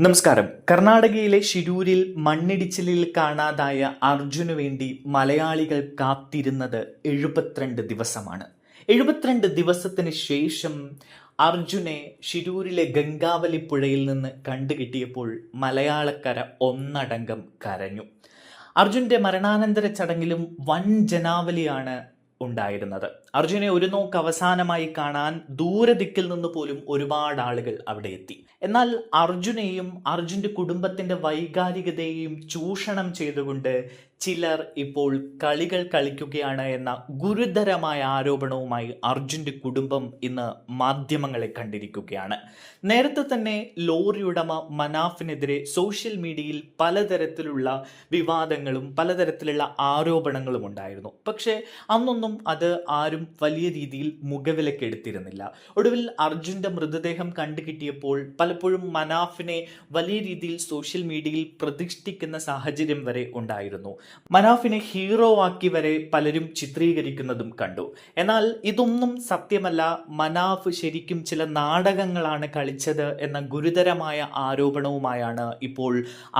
നമസ്കാരം. കർണാടകയിലെ ഷിരൂരിൽ മണ്ണിടിച്ചിലിൽ കാണാതായ അർജുനു വേണ്ടി മലയാളികൾ കാത്തിരുന്നത് എഴുപത്തിരണ്ട് ദിവസമാണ്. എഴുപത്തിരണ്ട് ദിവസത്തിന് ശേഷം അർജുനെ ഷിരൂരിലെ ഗംഗാവലി പുഴയിൽ നിന്ന് കണ്ടുകിട്ടിയപ്പോൾ മലയാളക്കര ഒന്നടങ്കം കരഞ്ഞു. അർജുന്റെ മരണാനന്തര ചടങ്ങിലും വൻ ജനാവലിയാണ് ഉണ്ടായിരുന്നത്. അർജുനെ ഒരു നോക്ക് അവസാനമായി കാണാൻ ദൂരദിക്കിൽ നിന്ന് പോലും ഒരുപാട് ആളുകൾ അവിടെ എത്തി. എന്നാൽ അർജുനെയും അർജുന്റെ കുടുംബത്തിന്റെ വൈകാരികതയെയും ചൂഷണം ചെയ്തുകൊണ്ട് ചിലർ ഇപ്പോൾ കളികൾ കളിക്കുകയാണ് എന്ന ഗുരുതരമായ ആരോപണവുമായി അർജുന്റെ കുടുംബം ഇന്ന് മാധ്യമങ്ങളെ കണ്ടിരിക്കുകയാണ്. നേരത്തെ തന്നെ ലോറി ഉടമ മനാഫിനെതിരെ സോഷ്യൽ മീഡിയയിൽ പലതരത്തിലുള്ള വിവാദങ്ങളും പലതരത്തിലുള്ള ആരോപണങ്ങളും ഉണ്ടായിരുന്നു. പക്ഷേ അന്നൊന്നും അത് ആരും വലിയ രീതിയിൽ മുഖവിലക്കെടുത്തിരുന്നില്ല ഒടുവിൽ അർജുന്റെ മൃതദേഹം കണ്ടുകിട്ടിയപ്പോൾ പലപ്പോഴും മനാഫിനെ വലിയ രീതിയിൽ സോഷ്യൽ മീഡിയയിൽ പ്രതിഷ്ഠിക്കുന്ന സാഹചര്യം വരെ ഉണ്ടായിരുന്നു. മനാഫിനെ ഹീറോ ആക്കി വരെ പലരും ചിത്രീകരിക്കുന്നതും കണ്ടു. എന്നാൽ ഇതൊന്നും സത്യമല്ല മനാഫ് ശരിക്കും ചില നാടകങ്ങളാണ് കളിച്ചത് എന്ന ഗുരുതരമായ ആരോപണവുമായാണ് ഇപ്പോൾ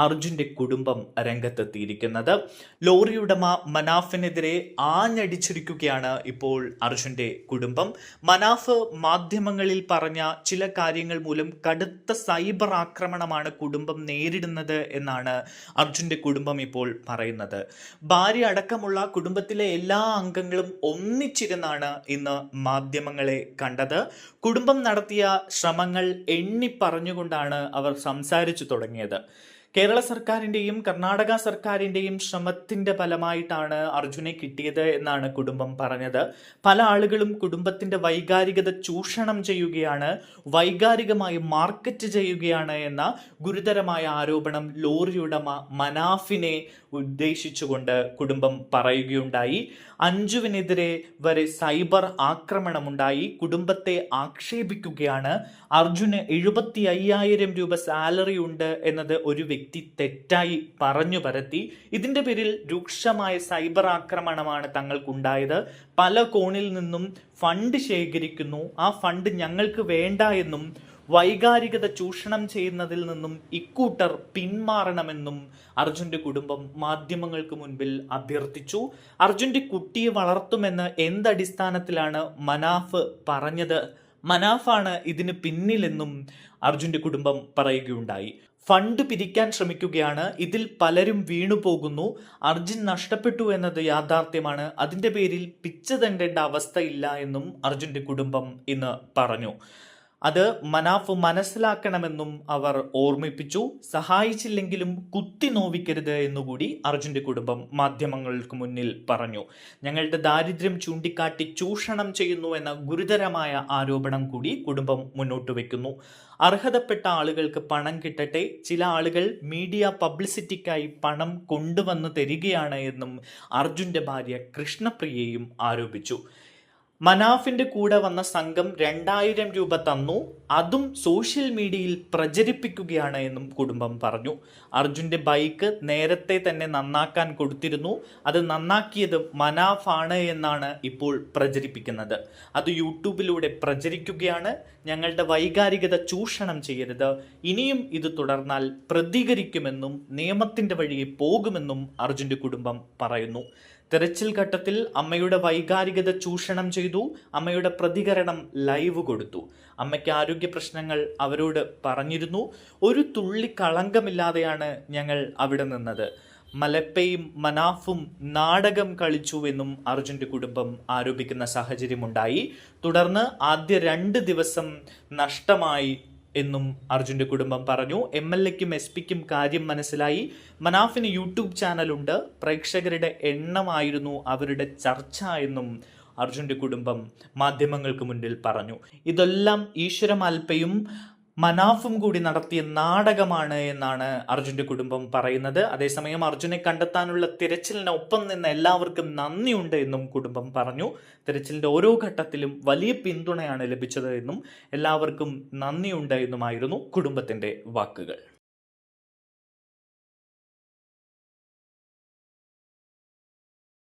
അർജുന്റെ കുടുംബം രംഗത്തെത്തിയിരിക്കുന്നത്. ലോറി ഉടമ മനാഫിനെതിരെ ആഞ്ഞടിച്ചിരിക്കുകയാണ് ഇപ്പോൾ അർജുന്റെ കുടുംബം. മനാഫ് മാധ്യമങ്ങളിൽ പറഞ്ഞ ചില കാര്യങ്ങൾ മൂലം കടുത്ത സൈബർ ആക്രമണമാണ് കുടുംബം നേരിടുന്നത് എന്നാണ് അർജുന്റെ കുടുംബം ഇപ്പോൾ പറയുന്നത്. ഭാര്യ അടക്കമുള്ള കുടുംബത്തിലെ എല്ലാ അംഗങ്ങളും ഒന്നിച്ചിരുന്നാണ് ഇന്ന് മാധ്യമങ്ങളെ കണ്ടത്. കുടുംബം നടത്തിയ ശ്രമങ്ങൾ എണ്ണി പറഞ്ഞുകൊണ്ടാണ് അവർ സംസാരിച്ചു തുടങ്ങിയത്. കേരള സർക്കാരിന്റെയും കർണാടക സർക്കാരിന്റെയും ശ്രമത്തിന്റെ ഫലമായിട്ടാണ് അർജുനെ കിട്ടിയത് എന്നാണ് കുടുംബം പറഞ്ഞത്. പല ആളുകളും കുടുംബത്തിന്റെ വൈകാരികത ചൂഷണം ചെയ്യുകയാണ് വൈകാരികമായി മാർക്കറ്റ് ചെയ്യുകയാണ് എന്ന ഗുരുതരമായ ആരോപണം ലോറി ഉടമ മനാഫിനെ ഉദ്ദേശിച്ചുകൊണ്ട് കുടുംബം പറയുകയുണ്ടായി. അഞ്ജുവിനെതിരെ വരെ സൈബർ ആക്രമണമുണ്ടായി. കുടുംബത്തെ ആക്ഷേപിക്കുകയാണ്. അർജുന് എഴുപത്തി അയ്യായിരം രൂപ സാലറി ഉണ്ട് എന്നത് ഒരു വ്യക്തി തെറ്റായി പറഞ്ഞു പരത്തി. ഇതിന്റെ പേരിൽ രൂക്ഷമായ സൈബർ ആക്രമണമാണ് തങ്ങൾക്കുണ്ടായത്. പല കോണിൽ നിന്നും ഫണ്ട് ശേഖരിക്കുന്നു. ആ ഫണ്ട് ഞങ്ങൾക്ക് വേണ്ട എന്നും വൈകാരികത ചൂഷണം ചെയ്യുന്നതിൽ നിന്നും ഇക്കൂട്ടർ പിന്മാറണമെന്നും അർജുന്റെ കുടുംബം മാധ്യമങ്ങൾക്ക് മുൻപിൽ അഭ്യർത്ഥിച്ചു. അർജുന്റെ കുട്ടിയെ വളർത്തുമെന്ന് എന്തടിസ്ഥാനത്തിലാണ് മനാഫ് പറഞ്ഞത്? മനാഫാണ് ഇതിന് പിന്നിലെന്നും അർജുന്റെ കുടുംബം പറയുകയുണ്ടായി. ഫണ്ട് പിരിക്കാൻ ശ്രമിക്കുകയാണ്. ഇതിൽ പലരും വീണുപോകുന്നു അർജുൻ നഷ്ടപ്പെട്ടു എന്നത് യാഥാർത്ഥ്യമാണ്. അതിന്റെ പേരിൽ പിച്ച തണ്ടേണ്ട അവസ്ഥയില്ല എന്നും അർജുന്റെ കുടുംബം ഇന്ന് പറഞ്ഞു. അത് മനാഫ് മനസ്സിലാക്കണമെന്നും അവർ ഓർമ്മിപ്പിച്ചു. സഹായിച്ചില്ലെങ്കിലും കുത്തി നോവിക്കരുത് എന്നുകൂടി അർജുന്റെ കുടുംബം മാധ്യമങ്ങൾക്ക് മുന്നിൽ പറഞ്ഞു. ഞങ്ങളുടെ ദാരിദ്ര്യം ചൂണ്ടിക്കാട്ടി ചൂഷണം ചെയ്യുന്നു എന്ന ഗുരുതരമായ ആരോപണം കൂടി കുടുംബം മുന്നോട്ട് വെക്കുന്നു അർഹതപ്പെട്ട ആളുകൾക്ക് പണം കിട്ടട്ടെ ചില ആളുകൾ മീഡിയ പബ്ലിസിറ്റിക്കായി പണം കൊണ്ടുവന്ന് തരികയാണ് എന്നും അർജുന്റെ ഭാര്യ കൃഷ്ണപ്രിയയും ആരോപിച്ചു. മനാഫിന്റെ കൂടെ വന്ന സംഘം രണ്ടായിരം രൂപ തന്നു. അതും സോഷ്യൽ മീഡിയയിൽ പ്രചരിപ്പിക്കുകയാണ് എന്നും കുടുംബം പറഞ്ഞു. അർജുന്റെ ബൈക്ക് നേരത്തെ തന്നെ നന്നാക്കാൻ കൊടുത്തിരുന്നു. അത് നന്നാക്കിയത് മനാഫാണ് എന്നാണ് ഇപ്പോൾ പ്രചരിപ്പിക്കുന്നത്. അത് യൂട്യൂബിലൂടെ പ്രചരിക്കുകയാണ്. ഞങ്ങളുടെ വൈകാരികത ചൂഷണം ചെയ്യരുത്. ഇനിയും ഇത് തുടർന്നാൽ പ്രതികരിക്കുമെന്നും നിയമത്തിന്റെ വഴിയെ പോകുമെന്നും അർജുന്റെ കുടുംബം പറയുന്നു. തെരച്ചിൽ ഘട്ടത്തിൽ അമ്മയുടെ വൈകാരികത ചൂഷണം ചെയ്തു. അമ്മയുടെ പ്രതികരണം ലൈവ് കൊടുത്തു. അമ്മയ്ക്ക് ആരോഗ്യ പ്രശ്നങ്ങൾ അവരോട് പറഞ്ഞിരുന്നു. ഒരു തുള്ളി കളങ്കമില്ലാതെയാണ് ഞങ്ങൾ അവിടെ നിന്നത്. മലപ്പയും മനാഫും നാടകം കളിച്ചുവെന്നും അർജുന്റെ കുടുംബം ആരോപിക്കുന്ന സാഹചര്യമുണ്ടായി. തുടർന്ന് ആദ്യ രണ്ട് ദിവസം നഷ്ടമായി എന്നും അർജുന്റെ കുടുംബം പറഞ്ഞു. എം എൽ എക്കും എസ് പിക്കും കാര്യം മനസ്സിലായി. മനാഫിന് യൂട്യൂബ് ചാനലുണ്ട്. പ്രേക്ഷകരുടെ എണ്ണമായിരുന്നു അവരുടെ ചർച്ച എന്നും അർജുന്റെ കുടുംബം മാധ്യമങ്ങൾക്ക് മുന്നിൽ പറഞ്ഞു. ഇതെല്ലാം ഈശ്വരമാൽപ്പയും മനാഫും കൂടി നടത്തിയ നാടകമാണ് എന്നാണ് അർജുന്റെ കുടുംബം പറയുന്നത്. അതേസമയം അർജുനെ കണ്ടെത്താനുള്ള തിരച്ചിലിനൊപ്പം നിന്ന് എല്ലാവർക്കും നന്ദിയുണ്ട് എന്നും കുടുംബം പറഞ്ഞു. തിരച്ചിലിന്റെ ഓരോ ഘട്ടത്തിലും വലിയ പിന്തുണയാണ് ലഭിച്ചത് എന്നും എല്ലാവർക്കും നന്ദിയുണ്ട് എന്നുമായിരുന്നു കുടുംബത്തിന്റെ വാക്കുകൾ.